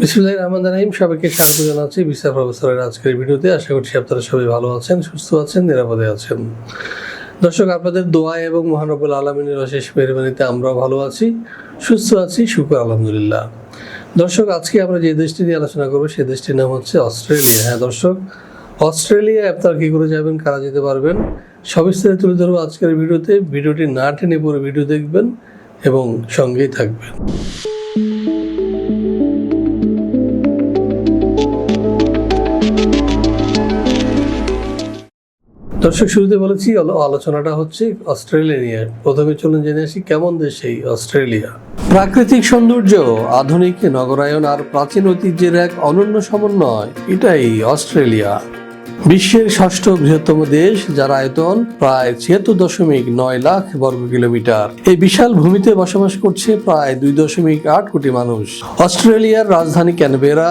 বিসমুল্লাহ রহমান রাহিম, সবাইকে স্বাগত জানাচ্ছি বিসার প্রফেসরের আজকের ভিডিওতে। আশা করছি আপনারা সবাই ভালো আছেন, সুস্থ আছেন, নিরাপদে আছেন। দর্শক, আপনাদের দোয়া এবং মহানবুল আলমিনের অশেষ মেহরবানিতে আমরাও ভালো আছি, সুস্থ আছি, শুক্র, আলহামদুলিল্লাহ। দর্শক, আজকে আমরা যে দেশটি নিয়ে আলোচনা করব সেই দেশটির নাম হচ্ছে অস্ট্রেলিয়া। হ্যাঁ দর্শক, অস্ট্রেলিয়া আপনারা কী করে যাবেন, কারা যেতে পারবেন, সবিস্তারে তুলে ধরবো আজকের ভিডিওতে। ভিডিওটি না টেনে পুরো ভিডিও দেখবেন এবং সঙ্গেই থাকবেন। দর্শক, শুরুতে বলেছি আলোচনাটা হচ্ছে অস্ট্রেলিয়া নিয়ে। প্রথমে চলুন জেনে আসি কেমন দেশ এই অস্ট্রেলিয়া। প্রাকৃতিক সৌন্দর্য, আধুনিক নগরায়ন আর প্রাচীন ঐতিহ্যের এক অনন্য সমন্বয়, এটাই অস্ট্রেলিয়া। বিশ্বের ষষ্ঠ বৃহত্তম দেশ, যার আয়তন প্রায় ছিয়াত্তর দশমিক নয় লাখ বর্গ কিলোমিটার। এই বিশাল ভূমিতে বসবাস করছে প্রায় দুই দশমিক আট কোটি মানুষ। অস্ট্রেলিয়ার রাজধানী ক্যানবেরা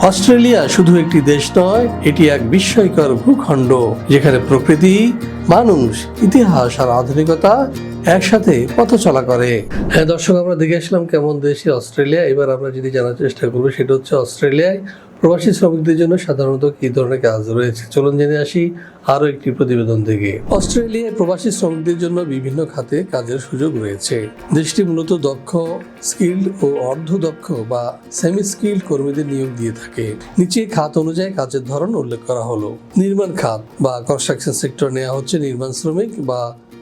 অস্ট্রেলিয়া শুধু একটি দেশ নয়, এটি এক বিস্ময়কর ভূখণ্ড, যেখানে প্রকৃতি, মানুষ, ইতিহাস আর আধুনিকতা একসাথে পথ চলা করে। হ্যাঁ দর্শক, আমরা দেখে আসলাম কেমন দেশে অস্ট্রেলিয়া। এবার আমরা যদি জানার চেষ্টা করব, সেটা হচ্ছে অস্ট্রেলিয়ায় প্রবাসী শ্রমিকদের জন্য সাধারণত কি ধরনের কাজ রয়েছে? চলুন জেনে আসি আরও একটি প্রতিবেদন থেকে। অস্ট্রেলিয়ায় প্রবাসী শ্রমিকদের জন্য বিভিন্ন খাতে কাজের সুযোগ রয়েছে। দেশটি মূলত দক্ষ, স্কিল্ড ও অর্ধ দক্ষ বা সেমি স্কিল্ড কর্মীদের নিয়োগ দিয়ে থাকে। নিচে খাত অনুযায়ী কাজের ধরন উল্লেখ করা হলো। নির্মাণ খাত বা কনস্ট্রাকশন সেক্টর নেওয়া হচ্ছে নির্মাণ শ্রমিক বা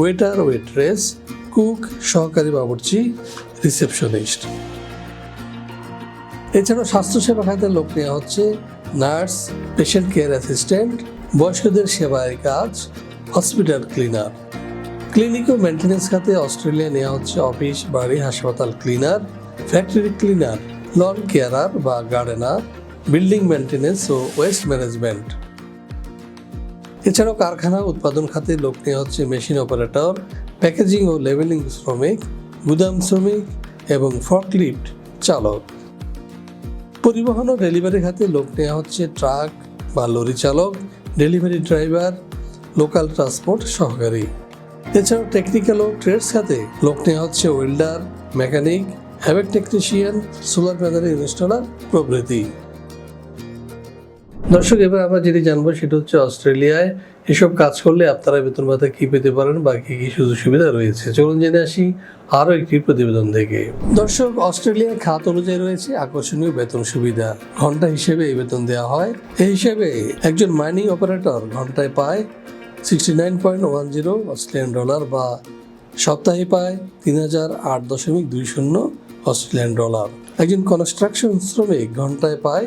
waiter, waitress, cook, সহকারী বাবুর্চি, রিসেপশনিস্ট। এছাড়াও স্বাস্থ্যসেবা খাতে লোক নেওয়া হচ্ছে নার্স পেশেন্ট কেয়ার অ্যাসিস্ট্যান্ট বয়স্কদের সেবায় কাজ হসপিটাল ক্লিনার ক্লিনিক ও মেনটেন্যান্স খাতে অস্ট্রেলিয়া নেওয়া হচ্ছে অফিস বাড়ি, হাসপাতাল cleaner factory cleaner lawn carer বা গার্ডেনার বিল্ডিং মেনটেন্যান্স ও ওয়েস্ট ম্যানেজমেন্ট এছাড়াও কারখানা, উৎপাদন খাতে লোক নেওয়া হচ্ছে মেশিন অপারেটর, প্যাকেজিং ও লেভেলিং শ্রমিক, গুদাম শ্রমিক এবং ফর্কলিফট চালক। পরিবহন ও ডেলিভারি খাতে লোক নেওয়া হচ্ছে ট্রাক বা লরি চালক, ডেলিভারি ড্রাইভার, লোকাল ট্রান্সপোর্ট সহকারী। এছাড়াও টেকনিক্যাল ও ট্রেডস খাতে লোক নেওয়া হচ্ছে welder, mechanic, HVAC technician, solar panel installer প্রভৃতি। দর্শক, এবার আমরা যেটি জানব সেটা হচ্ছে অস্ট্রেলিয়ায় এসব কাজ করলে আপনারা বেতন ভাতা কি পেতে পারেন বা কি কি সুযোগ সুবিধা রয়েছে? চলুন জেনে আসি আরও একটি প্রতিবেদন থেকে। দর্শক, অস্ট্রেলিয়ার খাত অনুযায়ী রয়েছে আকর্ষণীয় বেতন সুবিধা। ঘণ্টা হিসেবে এই বেতন দেওয়া হয়। এই হিসেবে একজন মাইনিং অপারেটর ঘন্টায় পায় sixty nine point one zero Australian dollar বা সপ্তাহে পায় তিন হাজার আট দশমিক দুই শূন্য অস্ট্রেলিয়ান ডলার। একজন কনস্ট্রাকশন শ্রমিক ঘন্টায় পায়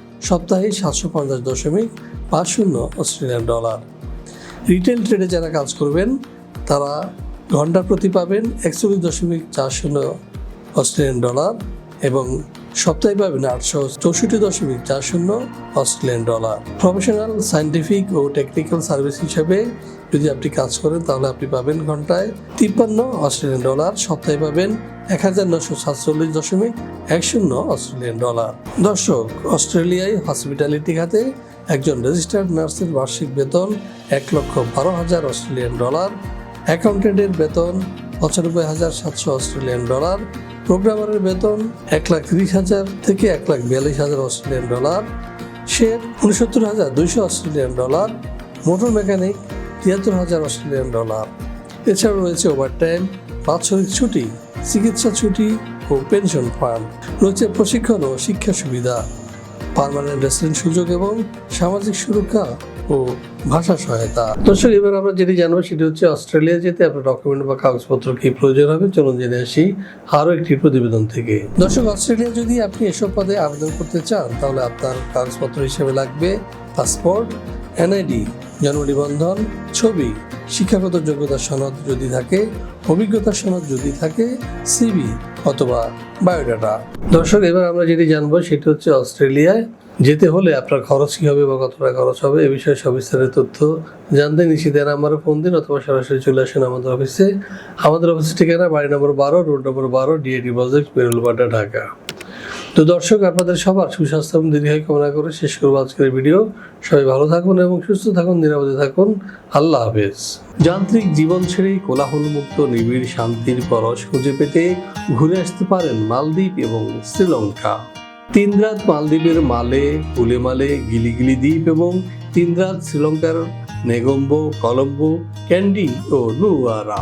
সপ্তাহে সাতশো পঞ্চাশ দশমিক পাঁচ শূন্য অস্ট্রেলিয়ান ডলার। রিটেল ট্রেডে যারা কাজ করবেন, তারা ঘণ্টা প্রতি পাবেন একচল্লিশ দশমিক চার শূন্য অস্ট্রেলিয়ান ডলার এবং সপ্তাহে পাবেন আটশো চৌষট্টি দশমিক চার শূন্য অস্ট্রেলিয়ান ডলার। প্রফেশনাল সায়েন্টিফিক ও টেকনিক্যাল সার্ভিস হিসেবে যদি আপনি কাজ করেন, তাহলে আপনি পাবেন ঘন্টায় তিপ্পান্ন অস্ট্রেলিয়ান ডলার, সপ্তাহে পাবেন এক হাজার নশো সাতচল্লিশ দশমিক এক শূন্য অস্ট্রেলিয়ান ডলার। দর্শক, অস্ট্রেলিয়ায় হসপিটালিটি খাতে একজন রেজিস্টার্ড নার্সের বার্ষিক বেতন এক লক্ষ বারো হাজার অস্ট্রেলিয়ান ডলার, অ্যাকাউন্টেন্টের বেতন পঁচানব্বই হাজার সাতশো অস্ট্রেলিয়ান ডলার, প্রোগ্রামারের বেতন এক লাখ তিরিশ হাজার থেকে এক লাখ বিয়াল্লিশ হাজার অস্ট্রেলিয়ান ডলার শেফ উনসত্তর হাজার দুইশো অস্ট্রেলিয়ান ডলার, মোটর মেকানিক তিয়াত্তর হাজার অস্ট্রেলিয়ান ডলার। এছাড়াও রয়েছে ওভারটাইম বাৎসরিক ছুটি, চিকিৎসা ছুটি ও পেনশন ফান্ড রয়েছে প্রশিক্ষণ ও শিক্ষা সুবিধা। পারমানেন্ট রেসিডেন্ট সুযোগ এবং সামাজিক সুরক্ষা ও ভাষা সহায়তা। দর্শক, এবার আমরা যেটি জানব সেটি হচ্ছে অস্ট্রেলিয়া যেতে আপনার ডকুমেন্ট বা কাগজপত্র কি প্রয়োজন হবে? চলুন জেনে আসি আরও একটি প্রতিবেদন থেকে। দর্শক, অস্ট্রেলিয়া যদি আপনি এসব পদে আবেদন করতে চান, তাহলে আপনার কাগজপত্র হিসেবে লাগবে পাসপোর্ট এনআইডি জন্ম নিবন্ধন ছবি, শিক্ষাগত যোগ্যতা সনদ যদি থাকে, অভিজ্ঞতা সনদ যদি থাকে সিবি অথবা বায়োডাটা। দর্শক, এবার আমরা যেটি জানব সেটি হচ্ছে অস্ট্রেলিয়ায়। যেতে হলে আপনার খরচ কী হবে বা কতটা খরচ হবে, এ বিষয়ে সবিস্তারের তথ্য জানতে নিশ্চিতের নাম্বারে ফোন দিন অথবা সরাসরি চলে আসেন আমাদের অফিসে। আমাদের অফিসের ঠিকানা বাড়ি নম্বর বারো, রোড নম্বর বারো ডিএডি প্রজেক্ট বেরুলবাড্ডা ঢাকা। তো দর্শক, আপনাদের সবার সুস্বাস্থ্য এবং দীর্ঘায়ু কামনা করে শেষ করব আজকের ভিডিও। সবাই ভালো থাকুন এবং সুস্থ থাকুন, নিরাপদে থাকুন। আল্লাহ হাফেজ। যান্ত্রিক জীবন ছেড়ে কোলাহলমুক্ত, নিবিড়, শান্তির পরশ খুঁজে পেতে ঘুরে আসতে পারেন মালদ্বীপ এবং শ্রীলঙ্কা। তিন রাত মালদ্বীপের মালে উলেমালে গিলিগিলি দ্বীপ এবং তিন রাত শ্রীলঙ্কার নেগম্বো, কলম্বো, ক্যান্ডি ও নুয়ারা